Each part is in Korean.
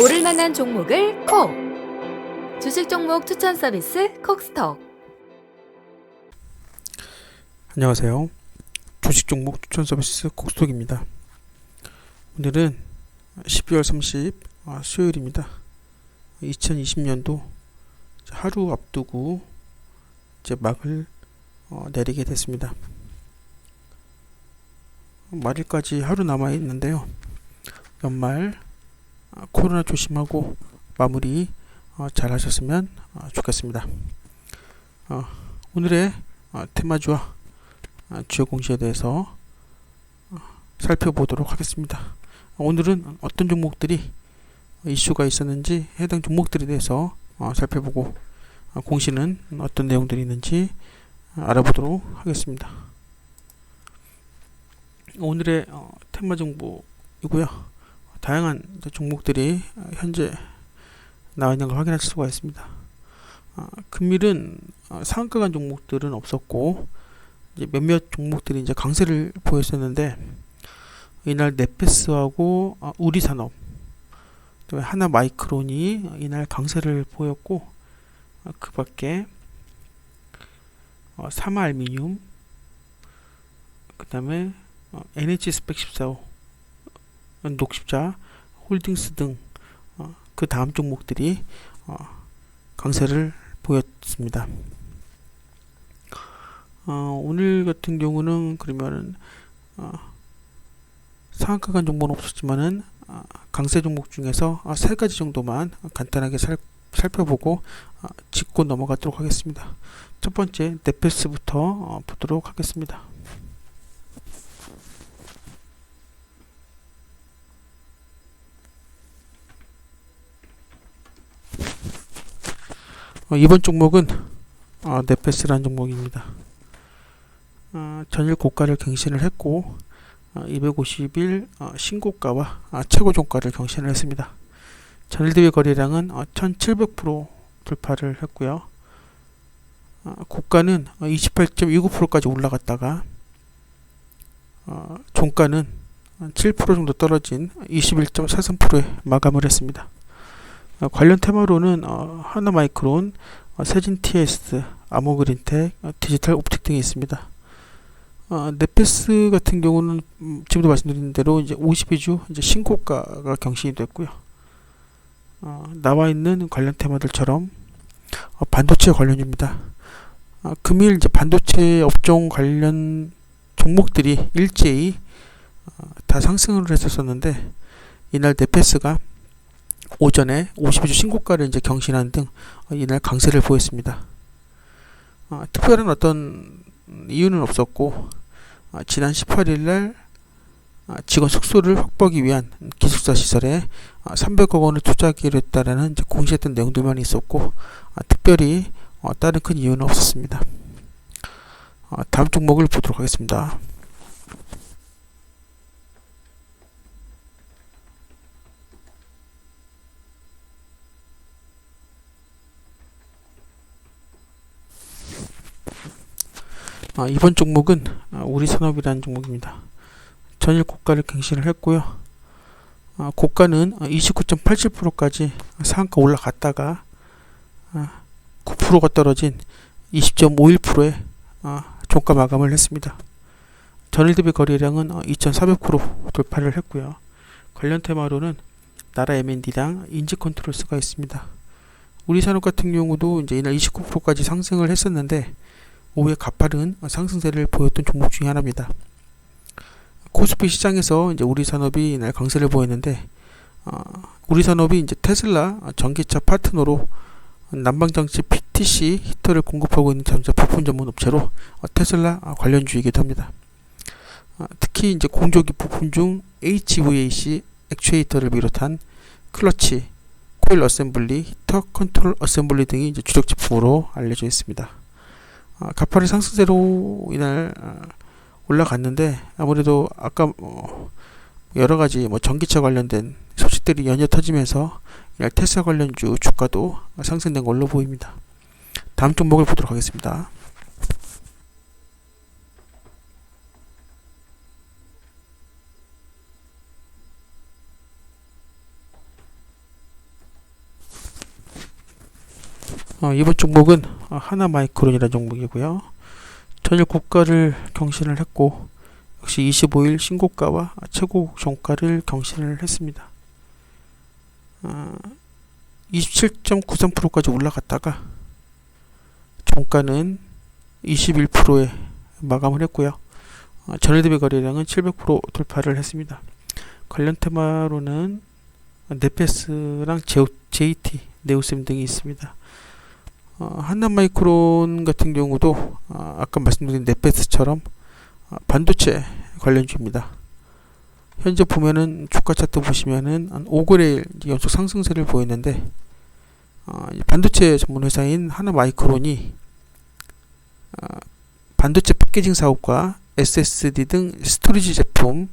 오를 만한 종목을 콕! 주식 종목 추천 서비스 콕스톡. 안녕하세요. 주식 종목 추천 서비스 콕스톡입니다. 오늘은 12월 30 아, 수요일입니다. 2020년도 하루 앞두고 이제 막을 어, 내리게 됐습니다. 말일까지 하루 남아 있는데요. 연말 아, 코로나 조심하고 마무리 어, 잘 하셨으면 어, 좋겠습니다. 어, 오늘의 어, 테마주와 아, 주요 공시에 대해서 어, 살펴보도록 하겠습니다. 오늘은 어떤 종목들이 이슈가 있었는지 해당 종목들에 대해서 어, 살펴보고 어, 공시는 어떤 내용들이 있는지 알아보도록 하겠습니다. 오늘의 어, 테마 정보이고요. 다양한 종목들이 어, 현재 나와 있는 걸 확인할 수가 있습니다. 어, 금일은 어, 상한가 간 종목들은 없었고 몇몇 종목들이 이제 강세를 보였었는데 이날 네페스하고 어, 우리산업 또 하나 마이크론이 이날 강세를 보였고 어, 그밖에 어, 사마 알미늄 그 다음에 어, NH 스펙 14호 녹십자 홀딩스 등 그 다음 종목들이 어, 강세를 보였습니다. 어, 오늘 같은 경우는 그러면은 어, 상한가 간 정보는 없었지만은 어, 강세 종목 중에서 어, 세 가지 정도만 간단하게 살, 살펴보고 어, 짚고 넘어가도록 하겠습니다. 첫 번째 네페스부터 어, 보도록 하겠습니다. 어, 이번 종목은 어, 네페스라는 종목입니다. 어, 전일 고가를 갱신을 했고 어, 250일 어, 신고가와 아, 최고 종가를 경신을 했습니다. 전일 대비 거래량은 어, 1700% 돌파를 했고요. 어, 고가는 어, 28.29%까지 올라갔다가 어, 종가는 7% 정도 떨어진 21.43%에 마감을 했습니다. 어, 관련 테마로는 어, 하나마이크론, 어, 세진 TS, 아모그린텍, 어, 디지털 옵틱 등이 있습니다. 어, 네페스 같은 경우는 음, 지금도 말씀드린 대로 이제 52주 이제 신고가가 경신이 됐고요. 어, 나와 있는 관련 테마들처럼 어, 반도체 관련입니다. 어, 금일 이제 반도체 업종 관련 종목들이 일제히 어, 다 상승을 했었었는데 이날 네페스가 오전에 52주 신고가를 이제 경신하는 등 어, 이날 강세를 보였습니다. 어, 특별한 어떤 이유는 없었고 어, 지난 18일 날 어, 직원 숙소를 확보하기 위한 기숙사 시설에 어, 300억 원을 투자하기로 했다라는 이제 공시했던 내용들만 있었고 어, 특별히 어, 다른 큰 이유는 없었습니다. 어, 다음 종목을 보도록 하겠습니다. 아, 이번 종목은 아, 우리 산업이라는 종목입니다. 전일 고가를 갱신을 했고요. 아, 고가는 29.87%까지 상한가 올라갔다가 아, 9%가 떨어진 20.51%에 아, 종가 마감을 했습니다. 전일 대비 거래량은 2,400% 돌파를 했고요. 관련 테마로는 나라 M&D랑 인지 컨트롤스가 있습니다. 우리 산업 같은 경우도 이제 이날 29%까지 상승을 했었는데 오후에 가파른 상승세를 보였던 종목 중에 하나입니다. 코스피 시장에서 이제 우리 산업이 이날 강세를 보였는데 어, 우리 산업이 이제 테슬라 전기차 파트너로 난방장치 PTC 히터를 공급하고 있는 자동차 부품 전문 업체로 어, 테슬라 관련주이기도 합니다. 어, 특히 이제 공조기 부품 중 HVAC 액추에이터를 비롯한 클러치, 코일 어셈블리, 히터 컨트롤 어셈블리 등이 이제 주력 제품으로 알려져 있습니다. 아, 가파리 상승세로 이날 아, 올라갔는데 아무래도 아까 뭐 여러 가지 뭐 전기차 관련된 소식들이 연이어 터지면서 이날 테슬라 관련주 주가도 상승된 걸로 보입니다. 다음 종목을 보도록 하겠습니다. 어, 이번 종목은 하나 마이크론이라는 종목이고요. 전일 고가를 경신을 했고 역시 25일 신고가와 최고 종가를 경신을 했습니다. 어, 27.93%까지 올라갔다가 종가는 21%에 마감을 했고요. 어, 전일 대비 거래량은 700% 돌파를 했습니다. 관련 테마로는 네페스랑 JT, 네오셈 등이 있습니다. 어, 한남마이크론 같은 경우도 어, 아까 말씀드린 네페스처럼 어, 반도체 관련주입니다. 현재 보면은 주가 차트 보시면은 한 5거래일 연속 상승세를 보이는데 어, 이 반도체 전문 회사인 하나마이크론이 어, 반도체 패키징 사업과 SSD 등 스토리지 제품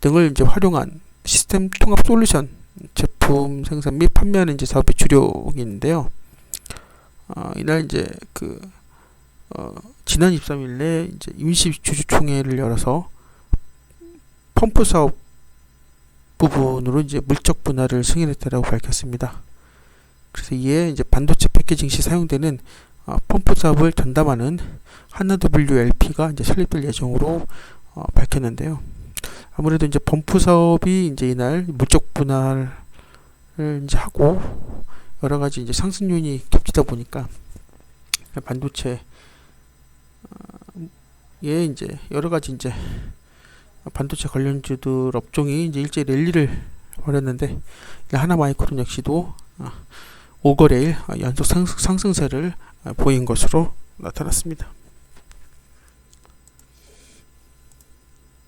등을 이제 활용한 시스템 통합 솔루션 제품 생산 및 판매하는 이제 사업의 주력인데요. 어, 이날 이제 그 어, 지난 23일에 이제 임시 주주총회를 열어서 펌프 사업 부분으로 이제 물적 분할을 승인했다라고 밝혔습니다. 그래서 이에 이제 반도체 패키징 시 사용되는 어, 펌프 사업을 전담하는 하나 WLP가 이제 설립될 예정으로 어, 밝혔는데요. 아무래도 이제 펌프 사업이 이제 이날 물적 분할을 이제 하고 여러 가지 이제 상승 요인이 겹치다 보니까 반도체 예 이제 여러 가지 이제 반도체 관련주들 업종이 이제 일제 랠리를 벌였는데 하나 마이크론 역시도 5거래일 연속 상승, 상승세를 보인 것으로 나타났습니다.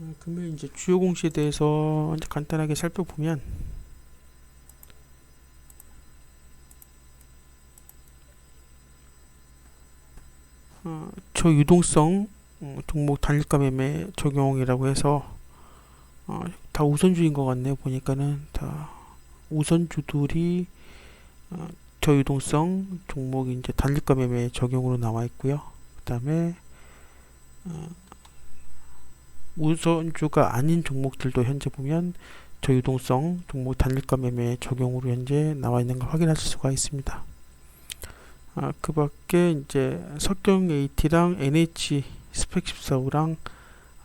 어, 그러면 이제 주요 공시에 대해서 간단하게 살펴보면 어, 저 유동성 어, 종목 단일가 매매 적용이라고 해서 어, 다 우선주인 것 같네요. 보니까는 다 우선주들이 어, 저 유동성 종목이 이제 단일가 매매 적용으로 나와 있고요. 그다음에 어, 우선주가 아닌 종목들도 현재 보면 저 유동성 종목 단일가 매매 적용으로 현재 나와 있는 걸 확인하실 수가 있습니다. 아, 그 밖에 이제 석경 AT랑 NH 스펙 14호랑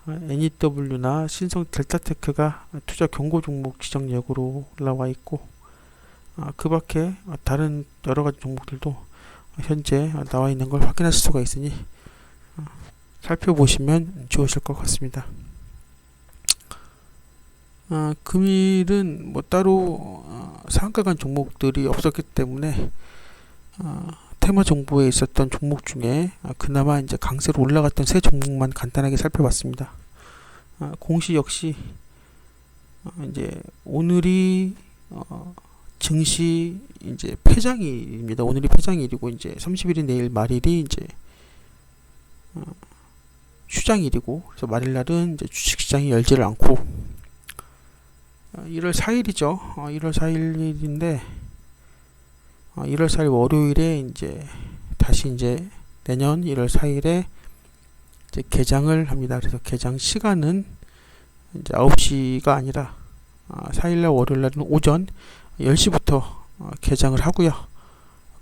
NEW나 신성 델타테크가 투자 경고 종목 지정 예고로 올라와 있고 아, 그 밖에 다른 여러 가지 종목들도 현재 나와 있는 걸 확인하실 수가 있으니 어, 살펴보시면 좋으실 것 같습니다. 아, 금일은 뭐 따로 어, 상가 간 종목들이 없었기 때문에 어, 테마 정보에 있었던 종목 중에 아, 그나마 이제 강세로 올라갔던 세 종목만 간단하게 살펴봤습니다. 아, 공시 역시 어, 이제 오늘이 어, 증시 이제 폐장일입니다. 오늘이 폐장일이고 이제 30일이 내일 말일이 이제 어, 휴장일이고 그래서 말일 날은 이제 주식시장이 열지를 않고 어, 1월 4일이죠. 어, 1월 4일인데 어, 1월 4일 월요일에 이제 다시 이제 내년 1월 4일에 이제 개장을 합니다. 그래서 개장 시간은 이제 9시가 아니라 어, 4일날 월요일날은 오전 10시부터 어, 개장을 하고요.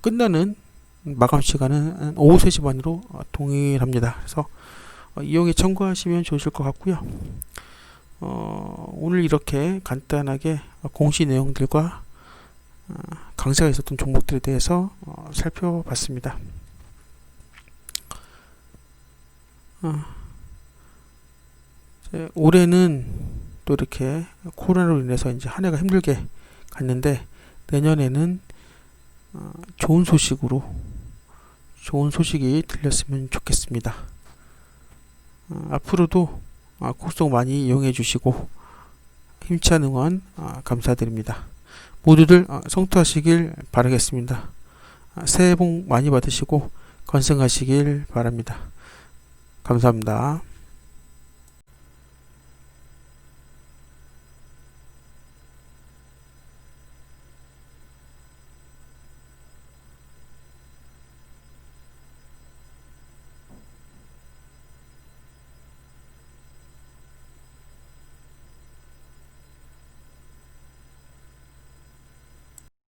끝나는 마감 시간은 오후 3시 반으로 어, 동일합니다. 그래서 어, 이용에 참고하시면 좋으실 것 같고요. 어, 오늘 이렇게 간단하게 공시 내용들과 어, 강세가 있었던 종목들에 대해서 어, 살펴봤습니다. 어, 올해는 또 이렇게 코로나로 인해서 이제 한 해가 힘들게 갔는데 내년에는 어, 좋은 소식으로 좋은 소식이 들렸으면 좋겠습니다. 어, 앞으로도 어, 곡성 많이 이용해 주시고 힘찬 응원 어, 감사드립니다. 모두들 어, 성투하시길 바라겠습니다. 아, 새해 복 많이 받으시고 건승하시길 바랍니다. 감사합니다.